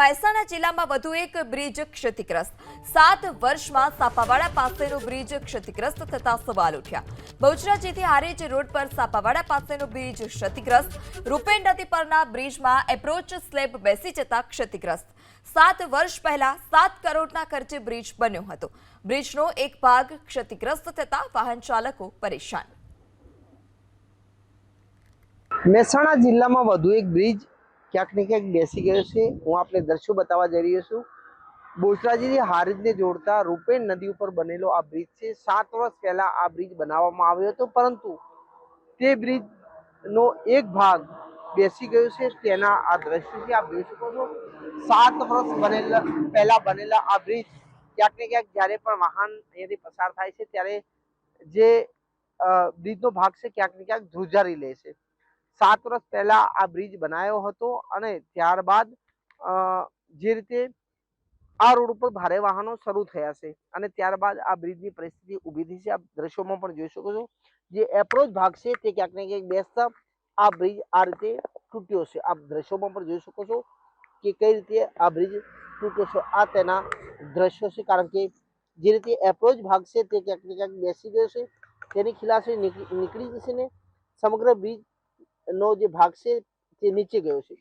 મહેસાણા જિલ્લામાં વધુ એક બ્રિજ ક્ષતિગ્રસ્ત. સાત વર્ષમાં સાપાવાડા પાસેનો બ્રિજ ક્ષતિગ્રસ્ત થતા સવાલ ઉઠ્યા. બહુચરાજીથી હારેજ રોડ પર સાપાવાડા પાસેનો બ્રિજ ક્ષતિગ્રસ્ત. રૂપેણ નદી પરના બ્રિજમાં એપ્રોચ સ્લેબ બેસી જતા ક્ષતિગ્રસ્ત. સાત વર્ષ પહેલા સાત કરોડના ખર્ચે બ્રિજ બન્યો હતો. બ્રિજનો એક ભાગ ક્ષતિગ્રસ્ત થતા વાહન ચાલકો પરેશાન. મહેસાણા જિલ્લામાં વધુ એક બ્રિજ ક્યાંક ને ક્યાંક બેસી ગયો છે. હું આપને દ્રશ્યો બતાવવા જઈ રહ્યો છું. બોસરાજીની હારીજને જોડતા રૂપેણ નદી ઉપર બનેલો આ બ્રિજ છે. સાત વર્ષ પહેલા આ બ્રિજ બનાવવામાં આવ્યો હતો, પરંતુ તે બ્રિજનો એક ભાગ બેસી ગયો છે. તેના આ દ્રશ્યો છે આપ જોઈ શકો છો. સાત વર્ષ બનેલા, પહેલા બનેલા આ બ્રિજ ક્યાંક ને ક્યાંક જ્યારે પણ વાહન અહીંયાથી પસાર થાય છે, ત્યારે જે બ્રિજનો ભાગ છે, ક્યાંક ને ક્યાંક ધ્રુજારી લે છે. સાત વર્ષ પહેલા આ બ્રિજ બનાવ્યો હતો અને ત્યારબાદ જે રીતે આ રોડ ઉપર ભારે વાહનો શરૂ થયા છે અને ત્યારબાદ આ બ્રિજની પરિસ્થિતિ ઊભી થઈ છે. આપ દ્રશ્યોમાં પણ જોઈ શકો છો જે એપ્રોચ ભાગ છે તે ક્યાંક ને ક્યાંક બેસતા આ બ્રિજ આ રીતે તૂટ્યો છે. આપ દ્રશ્યોમાં પણ જોઈ શકો છો કે કઈ રીતે આ બ્રિજ તૂટ્યો છે. આ તેના દ્રશ્યો છે કારણ કે જે રીતે એપ્રોચ ભાગ છે તે ક્યાંક ને ક્યાંક બેસી ગયો છે. તેની નીકળી નીકળી જશે ને સમગ્ર બ્રિજ નો જે ભાગ છે તે નીચે ગયો છે.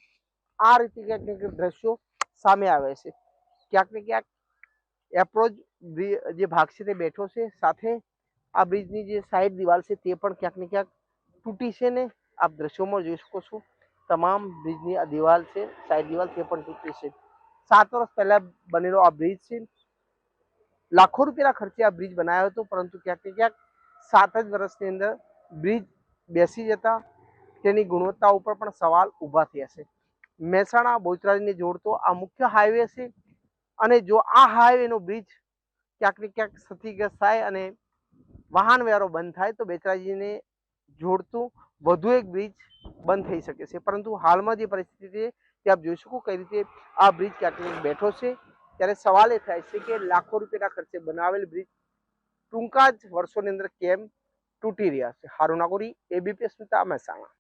આ રીતે ક્યાંક ને ક્યાંક દ્રશ્યો સામે આવે છે. ક્યાંક ને ક્યાંક એપ્રોચ જે ભાગ છે તે બેઠો છે. સાથે આ બ્રિજની જે સાઈડ દિવાલ છે તે પણ ક્યાંક ને ક્યાંક તૂટી છે ને આપ દ્રશ્યોમાં જોઈ શકો છો. તમામ બ્રિજની આ દિવાલ છે સાઈડ દિવાલ તે પણ તૂટી છે. સાત વર્ષ પહેલા બનેલો આ બ્રિજ છે. લાખો રૂપિયાના ખર્ચે આ બ્રિજ બનાવ્યો હતો, પરંતુ ક્યાંક ને ક્યાંક સાત જ વર્ષની અંદર બ્રિજ બેસી જતા તેની ગુણવત્તા ઉપર પણ સવાલ ઊભા થયા છે. મહેસાણા બોચરાજીને જોડતો આ મુખ્ય હાઈવે છે અને જો આ હાઈવેનો બ્રિજ ક્યાંક ને ક્યાંક ક્ષતિગ્રસ્ત થાય અને વાહન વ્યવહારો બંધ થાય, તો બેચરાજીને જોડતું વધુ એક બ્રિજ બંધ થઈ શકે છે. પરંતુ હાલમાં જે પરિસ્થિતિ છે, તે આપ જોઈ શકો કઈ રીતે આ બ્રિજ ક્યાંક બેઠો છે. ત્યારે સવાલ એ થાય છે કે લાખો રૂપિયાના ખર્ચે બનાવેલ બ્રિજ ટૂંકા જ વર્ષોની અંદર કેમ તૂટી રહ્યા છે? હારું નાગોરી એબીપી સ્મિતા મહેસાણા.